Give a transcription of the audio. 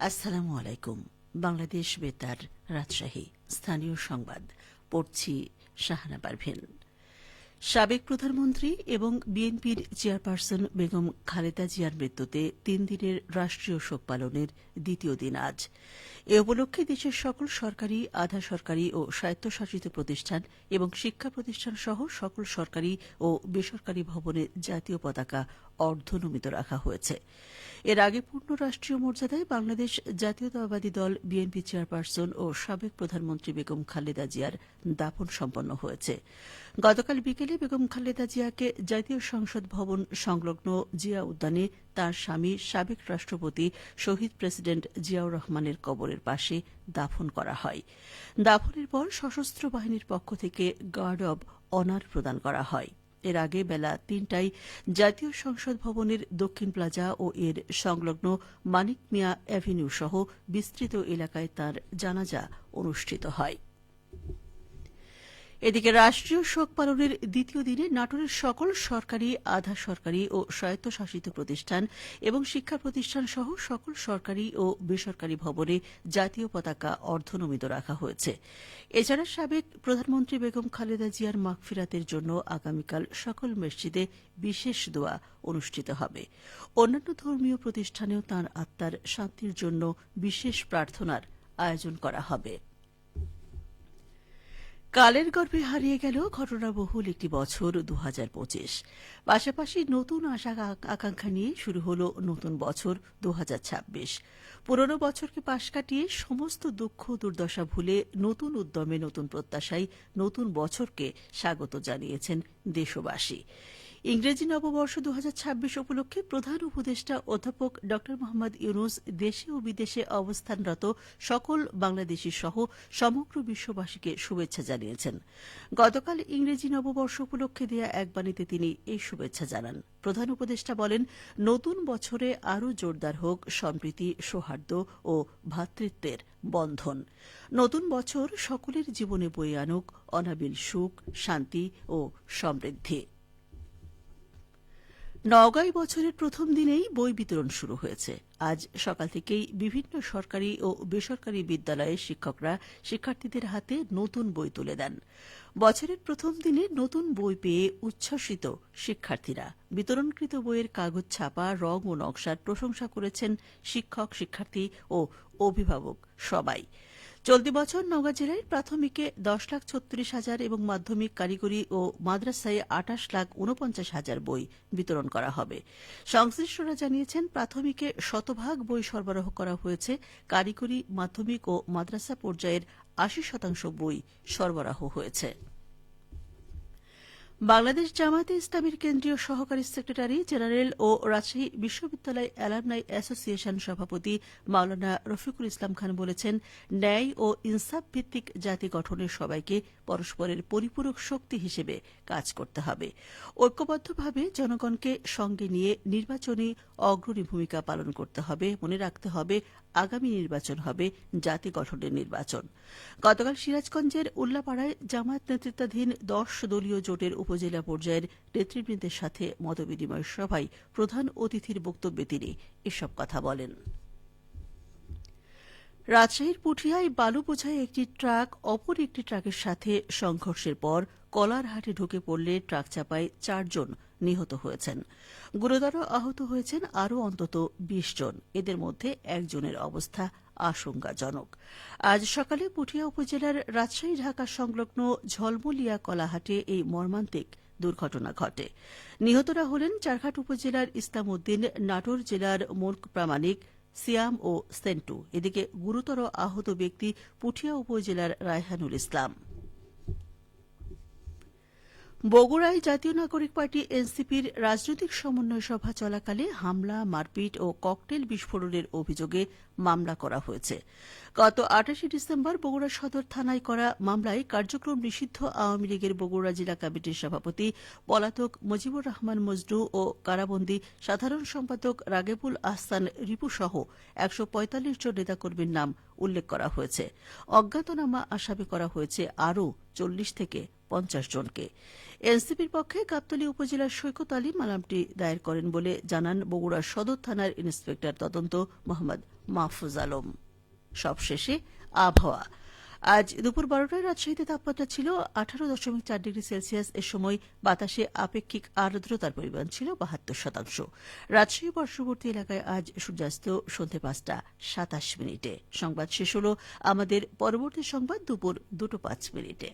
আসসালামু আলাইকুম। বাংলাদেশ বেতার রাজশাহী। স্থানীয় সংবাদ। পড়ছি শাহানা পারভিন। সাবেক প্রধানমন্ত্রী এবং বিএনপির চেয়ারপারসন বেগম খালেদা জিয়ার মৃত্যুতে তিন দিনের রাষ্ট্রীয় শোক পালনের দ্বিতীয় দিন আজ। এ উপলক্ষে দেশের সকল সরকারি, আধা সরকারি ও স্বায়ত্তশাসিত প্রতিষ্ঠান এবং শিক্ষা প্রতিষ্ঠান সহ সকল সরকারি ও বেসরকারি ভবনে জাতীয় পতাকা অর্ধনমিত রাখা হয়েছে। এর আগে পূর্ণ রাষ্ট্রীয় মর্যাদায় বাংলাদেশ জাতীয়তাবাদী দল, বিএনপি চেয়ারপারসন ও সাবেক প্রধানমন্ত্রী বেগম খালেদা জিয়ার দাফন সম্পন্ন হয়েছে। গতকাল বিকেলে বেগম খালেদা জিয়াকে জাতীয় সংসদ ভবন সংলগ্ন জিয়া উদ্যানে তার স্বামী, সাবেক রাষ্ট্রপতি, শহীদ প্রেসিডেন্ট জিয়াউর রহমানের কবরের পাশে দাফন করা হয়। দাফনের পর সশস্ত্র বাহিনীর পক্ষ থেকে গার্ড অব অনার প্রদান করা হয়। এর আগে বেলা তিনটায় জাতীয় সংসদ ভবনের দক্ষিণ প্লাজা ও এর সংলগ্ন মানিক মিয়া অ্যাভিনিউ সহ বিস্তৃত এলাকায় তার জানাজা অনুষ্ঠিত হয়। এদিকে রাষ্ট্রীয় শোক পালনের দ্বিতীয় দিনে নাটোরের সকল সরকারি, আধা সরকারি ও স্বায়ত্তশাসিত প্রতিষ্ঠান এবং শিক্ষা প্রতিষ্ঠান সহ সকল সরকারি ও বেসরকারি ভবনে জাতীয় পতাকা অর্ধনমিত রাখা হয়েছে। এছাড়া সাবেক প্রধানমন্ত্রী বেগম খালেদা জিয়ার মাগফিরাতের জন্য আগামীকাল সকল মসজিদে বিশেষ দোয়া অনুষ্ঠিত হবে। অন্যান্য ধর্মীয় প্রতিষ্ঠানেও তাঁর আত্মার শান্তির জন্য বিশেষ প্রার্থনার আয়োজন করা হবে। কালের গর্ভে হারিয়ে গেল ঘটনাবহুল একটি বছর দু হাজার পঁচিশ। পাশাপাশি নতুন আশা আকাঙ্ক্ষা নিয়ে শুরু হল নতুন বছর দুহাজার ছাব্বিশ। পুরনো বছরকে পাশ কাটিয়ে সমস্ত দুঃখ দুর্দশা ভুলে নতুন উদ্যমে নতুন প্রত্যাশায় নতুন বছরকে স্বাগত জানিয়েছেন দেশবাসী। ইংরেজি নববর্ষ দু হাজার ছাব্বিশ উপলক্ষে প্রধান উপদেষ্টা অধ্যাপক ড মোহাম্মদ ইউনুস দেশে ও বিদেশে অবস্থানরত সকল বাংলাদেশী সহ সমগ্র বিশ্ববাসীকে শুভেচ্ছা জানিয়েছেন। গতকাল ইংরেজি নববর্ষ উপলক্ষে দেয়া এক বাণীতে তিনি এই শুভেচ্ছা জানান। প্রধান উপদেষ্টা বলেন, নতুন বছরে আরও জোরদার হোক সম্প্রীতি, সৌহার্দ্য ও ভ্রাতৃত্বের বন্ধন। নতুন বছর সকলের জীবনে বয়ে আনুক, অনাবিল সুখ, শান্তি ও সমৃদ্ধি। নওগাঁয় বছরের প্রথম দিনেই বই বিতরণ শুরু হয়েছে। আজ সকাল থেকেই বিভিন্ন সরকারি ও বেসরকারি বিদ্যালয়ের শিক্ষকরা শিক্ষার্থীদের হাতে নতুন বই তুলে দেন। বছরের প্রথম দিনে নতুন বই পেয়ে উচ্ছ্বসিত শিক্ষার্থীরা। বিতরণকৃত বইয়ের কাগজ ছাপা, রং ও নকশার প্রশংসা করেছেন শিক্ষক, শিক্ষার্থী ও অভিভাবক সবাই। চলতি বছর নওগাঁ জেলায় প্রাথমিকে দশ লাখ ছত্রিশ হাজার এবং মাধ্যমিক কারিগরি ও মাদ্রাসায় আঠাশ লাখ উনপঞ্চাশ হাজার বই বিতরণ করা হবে। সংশ্লিষ্টরা জানিয়েছেন, প্রাথমিকে শতভাগ বই সরবরাহ করা হয়েছে। কারিগরি, মাধ্যমিক ও মাদ্রাসা পর্যায়ের আশি শতাংশ বই সরবরাহ হয়েছে। বাংলাদেশ জামায়াতে ইসলামীর কেন্দ্রীয় সহকারী সেক্রেটারি জেনারেল ও রাজশাহী বিশ্ববিদ্যালয় অ্যালামনাই অ্যাসোসিয়েশন সভাপতি মাওলানা রফিকুল ইসলাম খান বলেছেন, ন্যায় ও ইনসাফ ভিত্তিক জাতি গঠনের সবাইকে পরস্পরের পরিপূরক শক্তি হিসেবে কাজ করতে হবে। ঐক্যবদ্ধভাবে জনগণকে সঙ্গে নিয়ে নির্বাচনী অগ্রণী ভূমিকা পালন করতে হবে, মনে রাখতে হবে আগামী নির্বাচন হবে জাতি গঠনের নির্বাচন। গতকাল সিরাজগঞ্জের উল্লাপাড়ায় জামায়াত নেতৃত্বাধীন দশ দলীয় জোটের উপজেলা পর্যায়ের নেতৃবৃন্দের সাথে মতবিনিময় সভায় প্রধান অতিথির বক্তব্যে তিনি এসব কথা বলেন। রাজশাহীর পুঠিয়ায় বালু বোঝায় একটি ট্রাক, অপর একটি ট্রাকের সাথে সংঘর্ষের পর কলারহাটে ঢুকে পড়লে ট্রাক চাপায় চারজন নিহত হয়েছেন। গুরুতর আহত হয়েছেন আরও অন্তত বিশ জন। এদের মধ্যে একজনের অবস্থা আশঙ্কাজনক। আজ সকালে পুঠিয়া উপজেলার রাজশাহী, ঢাকা সংলগ্ন ঝলমলিয়া কলাহাটে এই মর্মান্তিক দুর্ঘটনা ঘটে। নিহতরা হলেন চারঘাট উপজেলার ইসলাম উদ্দিন নাটোর জেলার মোর্ক প্রামাণিক, সিয়াম ও সেন্টু। এদিকে গুরুতর আহত ব্যক্তি পুঠিয়া উপজেলার রায়হানুল ইসলাম। বগুড়ায় জাতীয় নাগরিক পার্টি এনসিপির রাজনৈতিক সমন্বয় সভা চলাকালে হামলা, মারপিট ও ককটেল বিস্ফোরণের অভিযোগে মামলা করা হয়েছে। গত আটাশে ডিসেম্বর বগুড়া সদর থানায় করা মামলায় কার্যক্রম নিষিদ্ধ আওয়ামী লীগের বগুড়া জেলা কমিটির সভাপতি পলাতক মুজিবুর রহমান মজনু ও কারাবন্দী সাধারণ সম্পাদক রাগেবুল আহসান রিপু সহ একশো পঁয়তাল্লিশ জন নেতাকর্মীর নাম উল্লেখ করা হয়েছে। অজ্ঞাতনামা আসামি করা হয়েছে আরও চল্লিশ থেকে পঞ্চাশ জনকে। এনসিপির পক্ষে গাবতলী উপজেলার সৈকত আলী মালামটি দায়ের করেন বলে জানান বগুড়া সদর থানার ইন্সপেক্টর তদন্ত মোহাম্মদ মাহফুজ আলম। সবশেষে আবহাওয়া। আজ দুপুর বারোটায় রাজশাহীতে তাপমাত্রা ছিল আঠারো দশমিক চার ডিগ্রি সেলসিয়াস। এ সময় বাতাসে আপেক্ষিক আর্দ্রতার পরিমাণ ছিল বাহাত্তর শতাংশ। রাজশাহী পার্শ্ববর্তী এলাকায় আজ সূর্যাস্ত সন্ধ্যে পাঁচটা সাতাশ মিনিটে। সংবাদ শেষ হল আমাদের পরবর্তী সংবাদ দুপুর দুটো পাঁচ মিনিটে।